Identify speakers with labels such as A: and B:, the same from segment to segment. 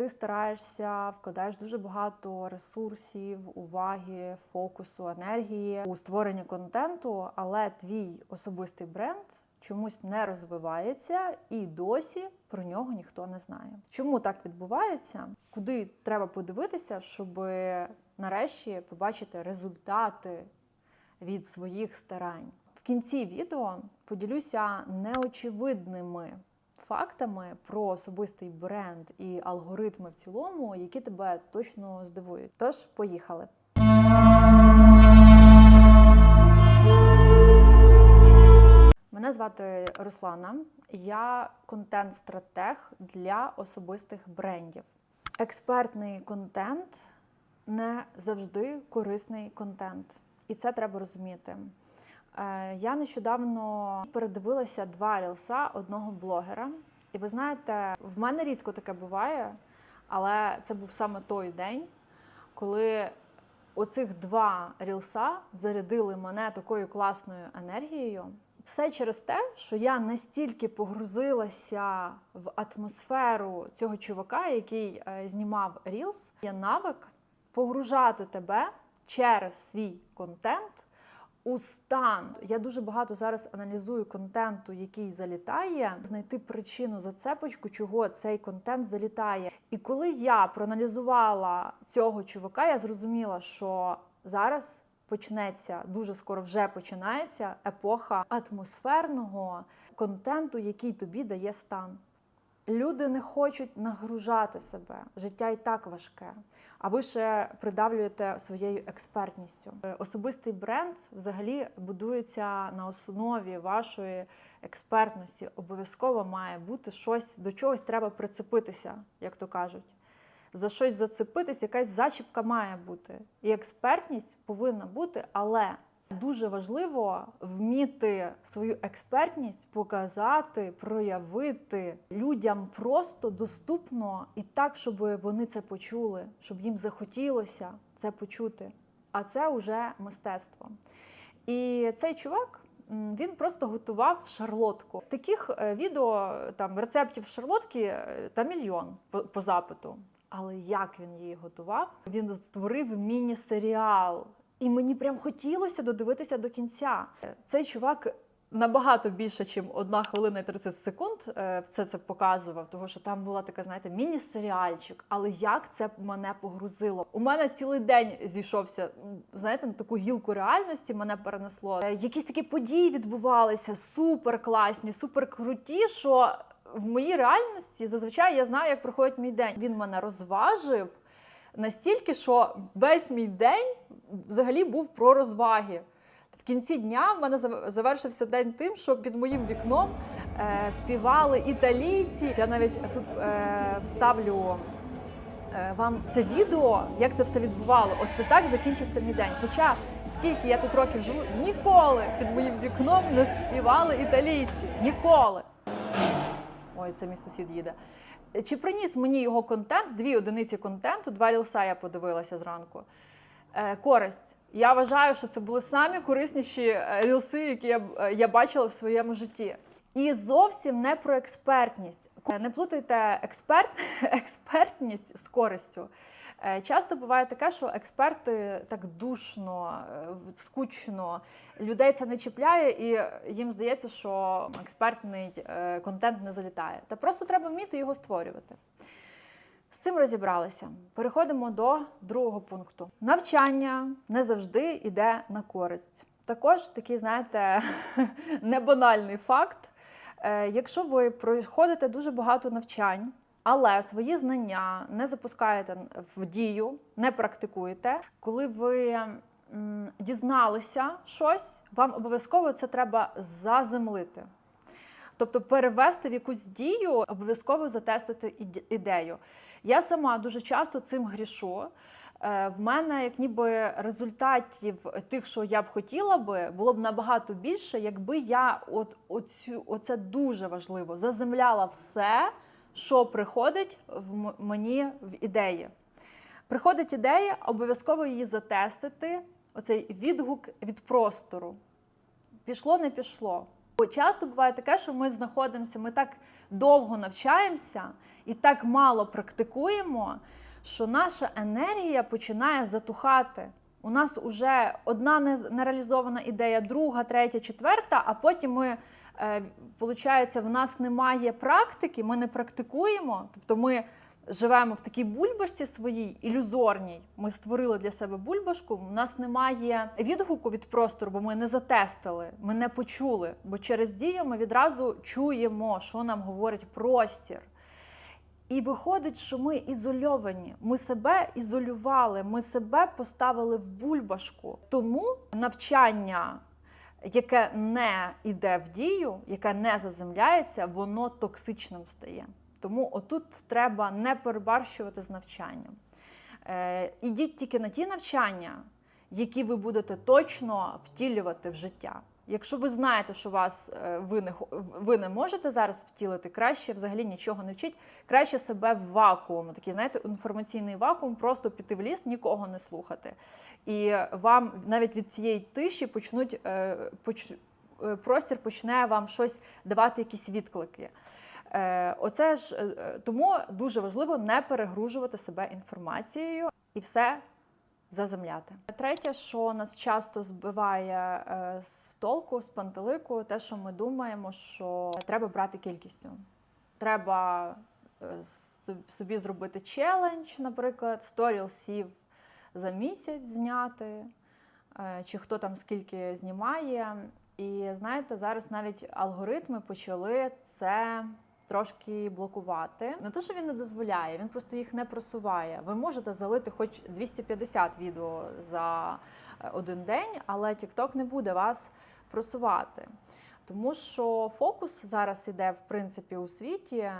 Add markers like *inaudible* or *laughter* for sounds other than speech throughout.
A: ти стараєшся, вкладаєш дуже багато ресурсів, уваги, фокусу, енергії у створенні контенту, але твій особистий бренд чомусь не розвивається і досі про нього ніхто не знає. Чому так відбувається? Куди треба подивитися, щоб нарешті побачити результати від своїх старань? В кінці відео поділюся неочевидними фактами про особистий бренд і алгоритми в цілому, які тебе точно здивують. Тож, поїхали. Мене звати Руслана. Я контент-стратег для особистих брендів. Експертний контент не завжди корисний контент, і це треба розуміти. Е, Я нещодавно передивилася два рілса одного блогера, і ви знаєте, в мене рідко таке буває, але це був саме той день, коли оцих два рілса зарядили мене такою класною енергією. Все через те, що я настільки погрузилася в атмосферу цього чувака, який е, знімав Reels, є навик погружати тебе через свій контент у стан. Я дуже багато зараз аналізую контенту, який залітає, знайти причину зацепочку, чого цей контент залітає. І коли я проаналізувала цього чувака, я зрозуміла, що зараз почнеться дуже скоро вже починається епоха атмосферного контенту, який тобі дає стан. Люди не хочуть нагружати себе. Життя і так важке. А ви ще придавлюєте своєю експертністю. Е, Особистий бренд взагалі будується на основі вашої експертності. Обов'язково має бути щось, до чогось треба прицепитися, як то кажуть. За щось зацепитись, якась зачіпка має бути. І експертність повинна бути, але дуже важливо вміти свою експертність показати, проявити людям просто доступно і так, щоб вони це почули, щоб їм захотілося це почути. А це вже мистецтво. І цей чувак. Він просто готував шарлотку. Таких е, відео там рецептів шарлотки е, та мільйон по, по запиту. Але як він її готував? Він створив міні-серіал. І мені прям хотілося додивитися до кінця. Цей чувак набагато більше, ніж одна хвилина і 30 секунд. Це це показував, тому що там була така, знаєте, міні-серіальчик. Але як це мене погрузило? У мене цілий день зійшовся, знаєте, на таку гілку реальності мене перенесло. Е, Якісь такі події відбувалися, супер класні, супер круті, що в моїй реальності зазвичай я знаю, як проходить мій день. Він мене розважив настільки, що весь мій день взагалі був про розваги. В кінці дня в мене завершився день тим, що під моїм вікном е, співали італійці. Я навіть тут е, вставлю е, вам це відео, як це все відбувало. Оце так закінчився мій день. Хоча скільки я тут років живу, ніколи під моїм вікном не співали італійці. Ніколи. Ой, це мій сусід їде. Чи приніс мені його контент, дві одиниці контенту, два рілса я подивилася зранку. Е, користь. Я вважаю, що це були самі корисніші е, рілси, які я, е, я бачила в своєму житті. І зовсім не про експертність. Не плутайте експерт, *laughs* експертність з користю. Часто буває таке, що експерти так душно, скучно, людей це не чіпляє, і їм здається, що експертний контент не залітає. Та просто треба вміти його створювати. З цим розібралися. Переходимо до другого пункту. Навчання не завжди йде на користь. Також такий, знаєте, *laughs* небанальний факт. Е, Якщо ви проходите дуже багато навчань, але свої знання не запускаєте в дію, не практикуєте, коли ви дізналися щось, вам обов'язково це треба заземлити. Тобто перевести в якусь дію, обов'язково затестити ідею. Я сама дуже часто цим грішу. Е, В мене, як ніби результатів тих, що я б хотіла би, було б набагато більше, якби я от оцю, оце дуже важливо, заземляла все, що приходить в мені в ідеї. Приходить ідея, обов'язково її затестити. Оцей відгук від простору. Пішло, не пішло. Часто буває таке, що ми знаходимося, ми так довго навчаємося і так мало практикуємо, що наша енергія починає затухати. У нас вже одна не- нереалізована ідея, друга, третя, четверта, а потім ми, е, виходить, в нас немає практики, ми не практикуємо, тобто ми живемо в такій бульбашці своїй ілюзорній. Ми створили для себе бульбашку. У нас немає відгуку від простору, бо ми не затестили, ми не почули. Бо через дію ми відразу чуємо, що нам говорить простір. І виходить, що ми ізольовані. Ми себе ізолювали, ми себе поставили в бульбашку. Тому навчання, яке не йде в дію, яке не заземляється, воно токсичним стає. Тому отут треба не перебарщувати з навчанням. Е, ідіть тільки на ті навчання, які ви будете точно втілювати в життя. Якщо ви знаєте, що вас е, ви не ви не можете зараз втілити, краще взагалі нічого не вчіть, краще себе в вакуум, такий знаєте, інформаційний вакуум, просто піти в ліс, нікого не слухати. І вам навіть від цієї тиші почнуть е, поч, е, простір почне вам щось давати, якісь відклики. Е, Оце ж е, е, тому дуже важливо не перегружувати себе інформацією і все заземляти. Третє, що нас часто збиває з толку, з пантелику, те, що ми думаємо, що треба брати кількістю. Треба собі зробити челендж, наприклад, 100 рілсів за місяць зняти, чи хто там скільки знімає. І знаєте, зараз навіть алгоритми почали це трошки блокувати. Не те, що він не дозволяє, він просто їх не просуває. Ви можете залити хоч 250 відео за е, один день, але TikTok не буде вас просувати. Тому що фокус зараз іде в принципі у світі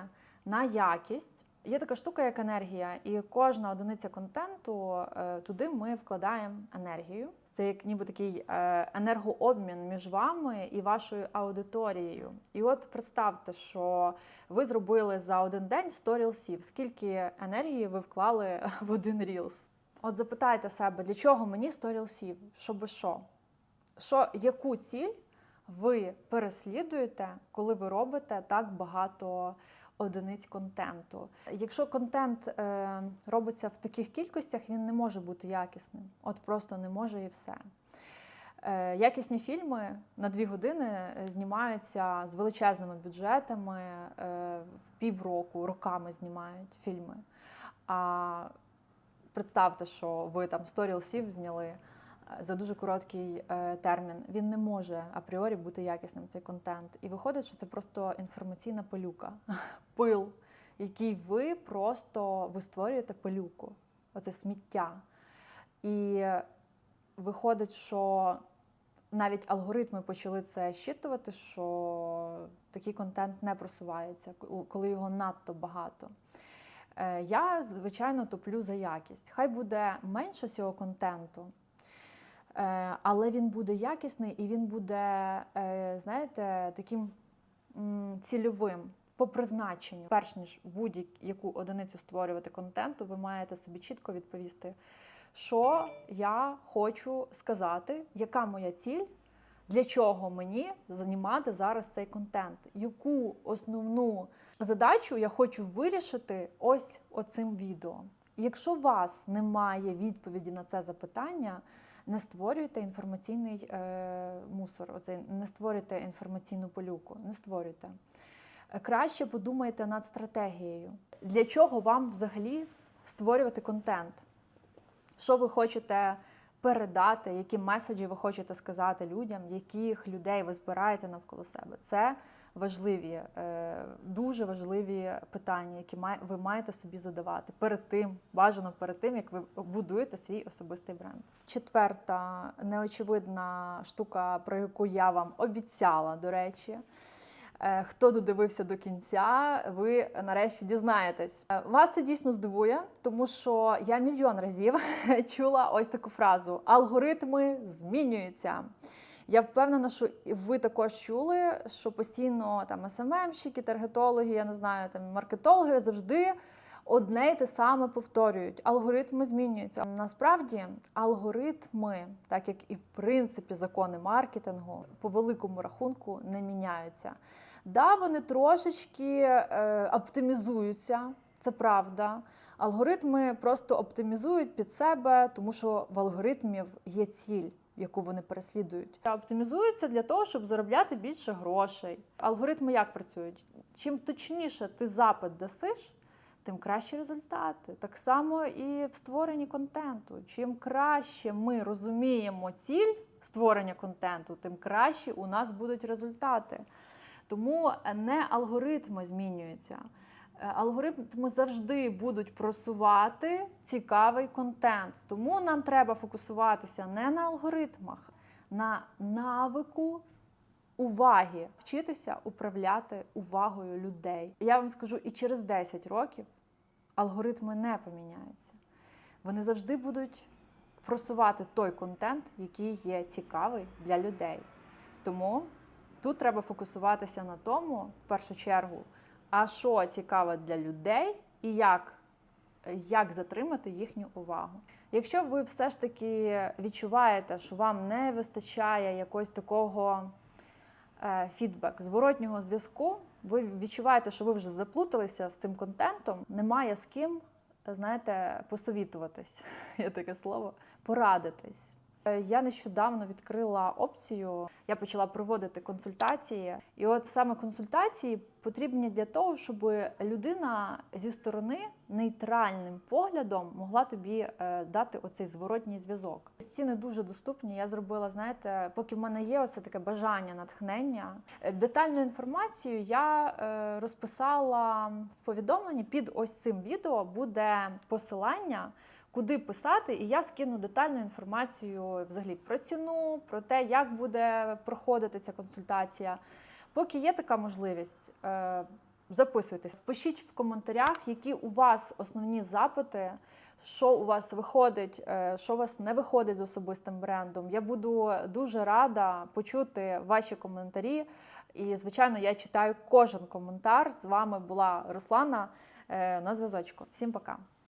A: на якість. Є така штука, як енергія, і кожна одиниця контенту е, туди ми вкладаємо енергію. Це як ніби такий е, енергообмін між вами і вашою аудиторією. І от представте, що ви зробили за один день 100 рілсів. Скільки енергії ви вклали *laughs* в один рілс? От запитайте себе, для чого мені 100 рілсів? Щоби що? Що, яку ціль ви переслідуєте, коли ви робите так багато одиниць контенту? Якщо контент е, робиться в таких кількостях, він не може бути якісним. От просто не може і все. Е, Якісні фільми на дві години е, знімаються з величезними бюджетами е, в півроку, роками знімають фільми. А представте, що ви там 100 рілсів зняли за дуже короткий е, термін. Він не може апріорі бути якісним цей контент. І виходить, що це просто інформаційна пилюка, *laughs* пил, який ви просто ви створюєте пилюку, оце сміття. І виходить, що навіть алгоритми почали це щитувати, що такий контент не просувається, коли його надто багато. Е, Я, звичайно, топлю за якість. Хай буде менше цього контенту, але він буде якісний і він буде, е, знаєте, таким цільовим. По призначенню, перш ніж будь-яку одиницю створювати контенту, ви маєте собі чітко відповісти, що я хочу сказати, яка моя ціль, для чого мені знімати зараз цей контент, яку основну задачу я хочу вирішити ось оцим відео. Якщо у вас немає відповіді на це запитання, не створюйте інформаційний е, мусор, не створюйте інформаційну полюку, не створюйте. Е, Краще подумайте над стратегією. Для чого вам взагалі створювати контент? Що ви хочете передати, які меседжі ви хочете сказати людям, яких людей ви збираєте навколо себе? Це важливі, е, дуже важливі питання, які ви маєте собі задавати перед тим, бажано перед тим, як ви будуєте свій особистий бренд. Четверта неочевидна штука, про яку я вам обіцяла, до речі. Е, Хто додивився до кінця, ви нарешті дізнаєтесь. Е, Вас це дійсно здивує, тому що я мільйон разів *laughs* чула ось таку фразу: алгоритми змінюються. Я впевнена, що ви також чули, що постійно там СММщики, таргетологи, я не знаю, там маркетологи завжди одне й те саме повторюють. Алгоритми змінюються. Насправді, алгоритми, так як і в принципі закони маркетингу, по великому рахунку не міняються. Да, вони трошечки е, оптимізуються, це правда. Алгоритми просто оптимізують під себе, тому що в алгоритмів є ціль, яку вони переслідують. Та Оптимізуються для того, щоб заробляти більше грошей. Алгоритми як працюють? Чим точніше ти запит дасиш, тим кращі результати. Так само і в створенні контенту. Чим краще ми розуміємо ціль створення контенту, тим краще у нас будуть результати. Тому не алгоритми змінюються. Е, Алгоритми завжди будуть просувати цікавий контент. Тому нам треба фокусуватися не на алгоритмах, на навику уваги, вчитися управляти увагою людей. Я вам скажу, і через 10 років алгоритми не поміняються. Вони завжди будуть просувати той контент, який є цікавий для людей. Тому тут треба фокусуватися на тому, в першу чергу, а що цікаве для людей і як, як затримати їхню увагу. Якщо ви все ж таки відчуваєте, що вам не вистачає якогось такого е, фідбек, зворотнього зв'язку, ви відчуваєте, що ви вже заплуталися з цим контентом, немає з ким, знаєте, посовітуватись, *laughs* є таке слово, порадитись. Е, Я нещодавно відкрила опцію, я почала проводити консультації, і от саме консультації потрібні для того, щоб людина зі сторони нейтральним поглядом могла тобі е, дати оцей зворотній зв'язок. Ціни дуже доступні. Я зробила, знаєте, поки в мене є оце таке бажання, натхнення. Е, Детальну інформацію я розписала в повідомленні під ось цим відео буде посилання куди писати, і я скину детальну інформацію взагалі про ціну, про те, як буде проходити ця консультація. Поки є така можливість, е, записуйтесь, пишіть в коментарях, які у вас основні запити, що у вас виходить, е, що у вас не виходить з особистим брендом. Я буду дуже рада почути ваші коментарі. І, звичайно, я читаю кожен коментар. З вами була Руслана е, на зв'язочку. Всім пока.